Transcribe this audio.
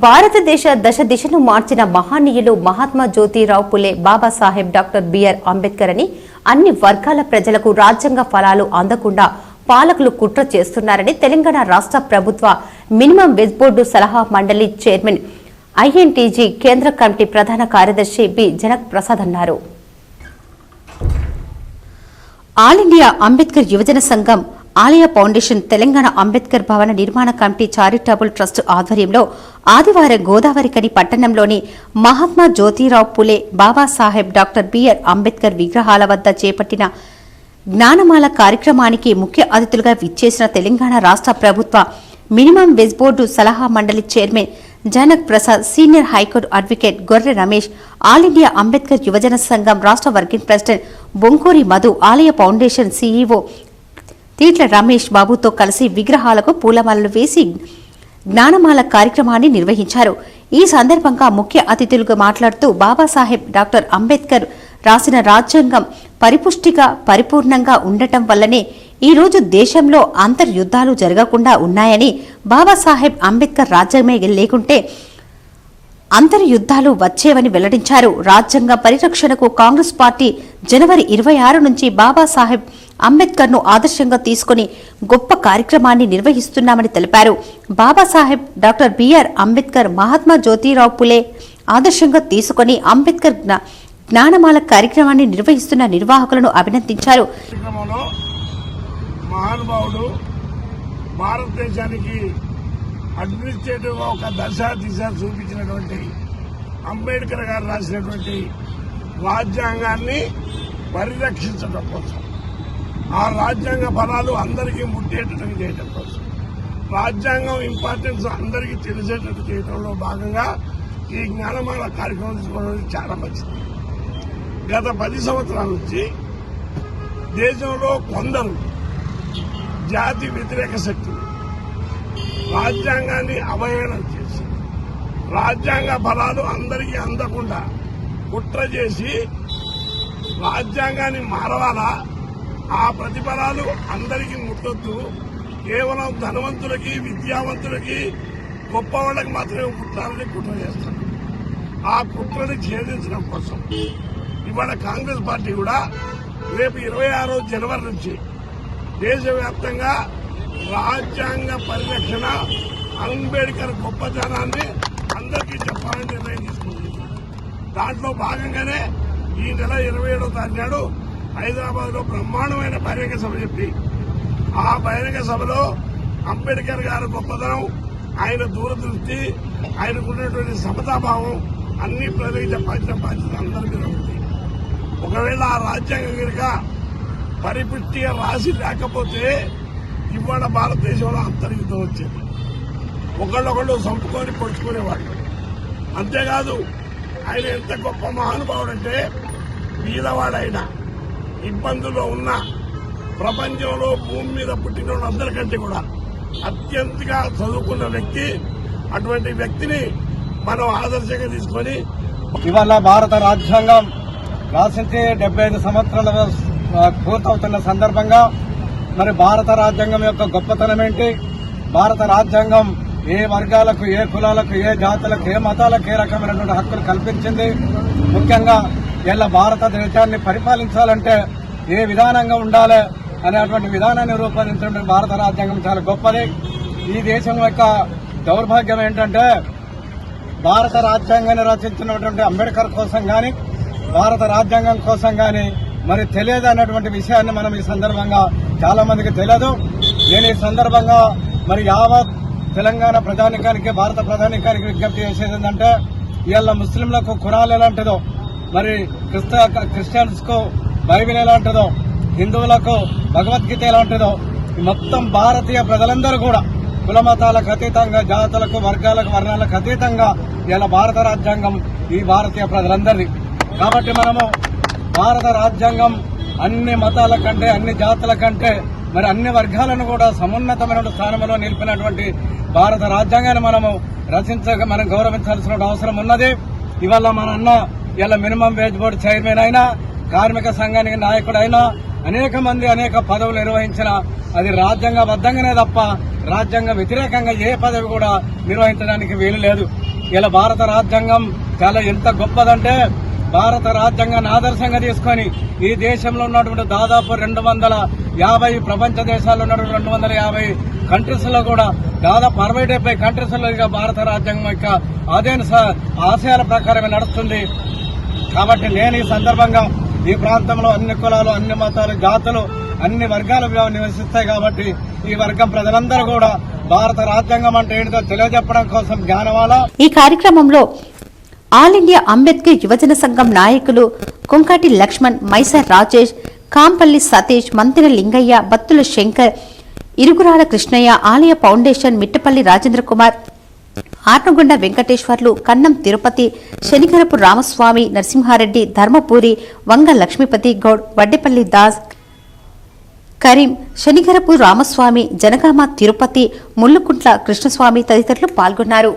భారతదేశ దశ దిశను మార్చిన మహానీయులు మహాత్మా జ్యోతిరావు పులే బాబాసాహెబ్ డాక్టర్ బిఆర్ అంబేద్కర్ అని అన్ని వర్గాల ప్రజలకు రాజ్యాంగ ఫలాలు అందకుండా పాలకులు కుట్ర చేస్తున్నారని తెలంగాణ రాష్ట్ర ప్రభుత్వ మినిమం వెజ్ బోర్డు సలహా మండలి చైర్మన్ ఐఎన్టీజీ కేంద్ర కమిటీ ప్రధాన కార్యదర్శి బి. జనక్ ప్రసాద్ అన్నారు. ఆల్ ఇండియా అంబేద్కర్ యువజన సంఘం ఆలయ ఫౌండేషన్ తెలంగాణ అంబేద్కర్ భవన నిర్మాణ కమిటీ చారిటబుల్ ట్రస్ట్ ఆధ్వర్యంలో ఆదివారం గోదావరికని పట్టణంలోని మహాత్మా జ్యోతిరావు పులే బాబాసాహెబ్ డాక్టర్ బిఆర్ అంబేద్కర్ విగ్రహాల వద్ద చేపట్టిన జ్ఞానమాల కార్యక్రమానికి ముఖ్య అతిథులుగా విచ్చేసిన తెలంగాణ రాష్ట్ర ప్రభుత్వ మినిమం వెజ్ బోర్డు సలహా మండలి chairman Janak Prasad senior high court advocate Gorre Ramesh all India Ambedkar యువజన సంఘం రాష్ట్ర వర్కింగ్ ప్రెసిడెంట్ బొంకూరి మధు ఆలయ ఫౌండేషన్ సీఈఓ ఈట్ల రమేష్ బాబుతో కలిసి విగ్రహాలకు పూలమాలలు వేసి జ్ఞానమాల కార్యక్రమాన్ని నిర్వహించారు. ఈ సందర్భంగా ముఖ్య అతిథులుగా మాట్లాడుతూ బాబాసాహెబ్ డాక్టర్ అంబేద్కర్ రాసిన రాజ్యాంగం పరిపుష్టిగా పరిపూర్ణంగా ఉండటం వల్లనే ఈ రోజు దేశంలో అంతర్యుద్ధాలు జరగకుండా ఉన్నాయని బాబాసాహెబ్ అంబేద్కర్ రాజ్యమే లేకుంటే అంతర్యుద్ధాలు వచ్చేవని వెల్లడించారు. రాజ్యాంగ పరిరక్షణకు కాంగ్రెస్ పార్టీ జనవరి ఇరవై ఆరు నుంచి బాబాసాహెబ్ అంబేద్కర్ను ఆదర్శంగా తీసుకుని గొప్ప కార్యక్రమాన్ని నిర్వహిస్తున్నామని తెలిపారు. బాబాసాహెబ్ డాక్టర్ బిఆర్ అంబేద్కర్ మహాత్మా జ్యోతిరావు పులే ఆదర్శంగా తీసుకుని అంబేద్కర్ జ్ఞానమాల కార్యక్రమాన్ని నిర్వహిస్తున్న నిర్వాహకులను అభినందించారు. మహానుభావుడు భారతదేశానికి అడ్మినిస్ట్రేటివ్ ఒక దశ దిశ చూపించినటువంటి అంబేద్కర్ గారు రాసినటువంటి రాజ్యాంగాన్ని పరిరక్షించడం కోసం. ఆ రాజ్యాంగ బలాలు అందరికీ ముట్టేటట్టు చేయడం కోసం. రాజ్యాంగం ఇంపార్టెన్స్ అందరికీ తెలిసేటట్టు చేయడంలో భాగంగా ఈ జ్ఞానమాల కార్యక్రమం తీసుకోవడం చాలా మంచిది. గత పది సంవత్సరాల నుంచి దేశంలో కొందరు జాతి వ్యతిరేక శక్తులు రాజ్యాంగాన్ని అవహేళన చేసి రాజ్యాంగ బలాలు అందరికీ అందకుండా కుట్ర చేసి రాజ్యాంగాన్ని మారవాలా? ఆ ప్రతిఫలాలు అందరికీ ముట్టొద్దు. కేవలం ధనవంతులకి విద్యావంతులకి గొప్ప వాళ్ళకి మాత్రమే ముట్టాలని కుట్ర చేస్తారు ఆ కుట్రని ఛేదించడం కోసం. ఇవాళ కాంగ్రెస్ పార్టీ కూడా రేపు ఇరవై ఆరో జనవరి నుంచి దేశవ్యాప్తంగా రాజ్యాంగ పరిరక్షణ అంబేద్కర్ గొప్పతనాన్ని అందరికీ చెప్పాలని నిర్ణయం తీసుకుంది. దాంట్లో భాగంగానే ఈ నెల ఇరవై ఏడో తారీఖు నాడు హైదరాబాద్లో బ్రహ్మాండమైన బహిరంగ సభ చెప్పి ఆ బహిరంగ సభలో అంబేద్కర్ గారి గొప్పతనం ఆయన దూరదృష్టి ఆయనకున్నటువంటి సమతాభావం అన్ని ప్రజలకు చెప్పాల్సిన బాధ్యత అందరి మీద ఉంది. ఒకవేళ ఆ రాజ్యాంగం కనుక పరిపుష్టిగా రాసి లేకపోతే ఇవాళ భారతదేశంలో అంతర్యుద్ధం వచ్చేది. ఒకళ్ళొకళ్ళు చంపుకొని పొడుచుకునేవాళ్ళు. అంతేకాదు ఆయన ఎంత గొప్ప మహానుభావుడు అంటే బీదవాడైన ఇబ్బందుల్లో ఉన్న ప్రపంచంలో భూమి మీద పుట్టిన అందరికంటే కూడా అత్యంతగా చదువుకున్న వ్యక్తి అటువంటి వ్యక్తిని మనం ఆదర్శంగా తీసుకొని ఇవాళ భారత రాజ్యాంగం రాసించి డెబ్బై ఐదు సంవత్సరాల పూర్తవుతున్న సందర్భంగా మరి భారత రాజ్యాంగం యొక్క గొప్పతనం ఏంటి? భారత రాజ్యాంగం ఏ వర్గాలకు ఏ కులాలకు ఏ జాతులకు ఏ మతాలకు ఏ రకమైనటువంటి హక్కులు కల్పించింది? ముఖ్యంగా ఇలా భారతదేశాన్ని పరిపాలించాలంటే ఏ విధానంగా ఉండాలి అనేటువంటి విధానాన్ని రూపొందించడం భారత రాజ్యాంగం చాలా గొప్పది. ఈ దేశం యొక్క దౌర్భాగ్యం ఏంటంటే భారత రాజ్యాంగాన్ని రచించినటువంటి అంబేద్కర్ కోసం గాని భారత రాజ్యాంగం కోసం గాని మరి తెలియదు అన్నటువంటి విషయాన్ని మనం ఈ సందర్భంగా చాలా మందికి తెలియదు. నేను ఈ సందర్భంగా మరి యావత్ తెలంగాణ ప్రధానికానికి భారత ప్రధానికానికి విజ్ఞప్తి చేసేది ఏంటంటే ఇవాళ ముస్లింలకు ఖురాన్ ఎలాంటిదో మరి క్రిస్త క్రిస్టియన్స్కు బైబిల్ ఎలాంటిదో హిందువులకు భగవద్గీత ఎలాంటిదో మొత్తం భారతీయ ప్రజలందరూ కూడా కులమతాలకు అతీతంగా జాతులకు వర్గాలకు వర్ణాలకు అతీతంగా ఇలా భారత రాజ్యాంగం ఈ భారతీయ ప్రజలందరినీ కాబట్టి మనము భారత రాజ్యాంగం అన్ని మతాల కంటే అన్ని జాతుల కంటే మరి అన్ని వర్గాలను కూడా సమున్నతమైన స్థానంలో నిలిపినటువంటి భారత రాజ్యాంగాన్ని మనము రచించక మనం గౌరవించాల్సిన అవసరం ఉన్నది. ఇవాళ మన అన్న ఇలా మినిమం వేజ్ బోర్డు చైర్మన్ అయినా కార్మిక సంఘానికి నాయకుడైనా అనేక మంది అనేక పదవులు నిర్వహించిన అది రాజ్యాంగబద్ధంగానే తప్ప రాజ్యాంగ వ్యతిరేకంగా ఏ పదవి కూడా నిర్వహించడానికి వీలు లేదు. ఇలా భారత రాజ్యాంగం చాలా ఎంత గొప్పదంటే భారత రాజ్యాంగాన్ని ఆదర్శంగా తీసుకొని ఈ దేశంలో ఉన్నటువంటి దాదాపు రెండు వందల యాభై ప్రపంచ దేశాల్లో ఉన్నటువంటి రెండు వందల యాభై కంట్రీస్లో కూడా దాదాపు అరవై డెబ్బై కంట్రీస్ ఇక భారత రాజ్యాంగం యొక్క అదేను ఆశయాల ప్రకారమే నడుస్తుంది. కాబట్టి నేను ఈ సందర్భంగా ఈ ప్రాంతంలో అన్ని కులాలు అన్ని మతాలు జాతులు అన్ని వర్గాలు నివసిస్తాయి కాబట్టి ఈ వర్గం ప్రజలందరూ కూడా భారత రాజ్యాంగం అంటే ఏంటో తెలియజెప్పడం కోసం జ్ఞానవాల ఈ కార్యక్రమంలో ఆల్ ఇండియా అంబేద్కర్ యువజన సంఘం నాయకులు కుంకాటి లక్ష్మణ్ మైసర్ రాజేష్ కాంపల్లి సతీష్ మంతిన లింగయ్య బత్తుల శంకర్ ఇరుగురాల కృష్ణయ్య ఆలయ ఫౌండేషన్ మిట్టపల్లి రాజేంద్ర కుమార్ ఆర్నగొండ వెంకటేశ్వర్లు కన్నం తిరుపతి శనిగరపు రామస్వామి నరసింహారెడ్డి ధర్మపూరి వంగ లక్ష్మీపతి గౌడ్ వడ్డెపల్లి దాస్ కరీం శనిగరపు రామస్వామి జనగామ తిరుపతి ముల్లుకుంట్ల కృష్ణస్వామి తదితరులు పాల్గొన్నారు.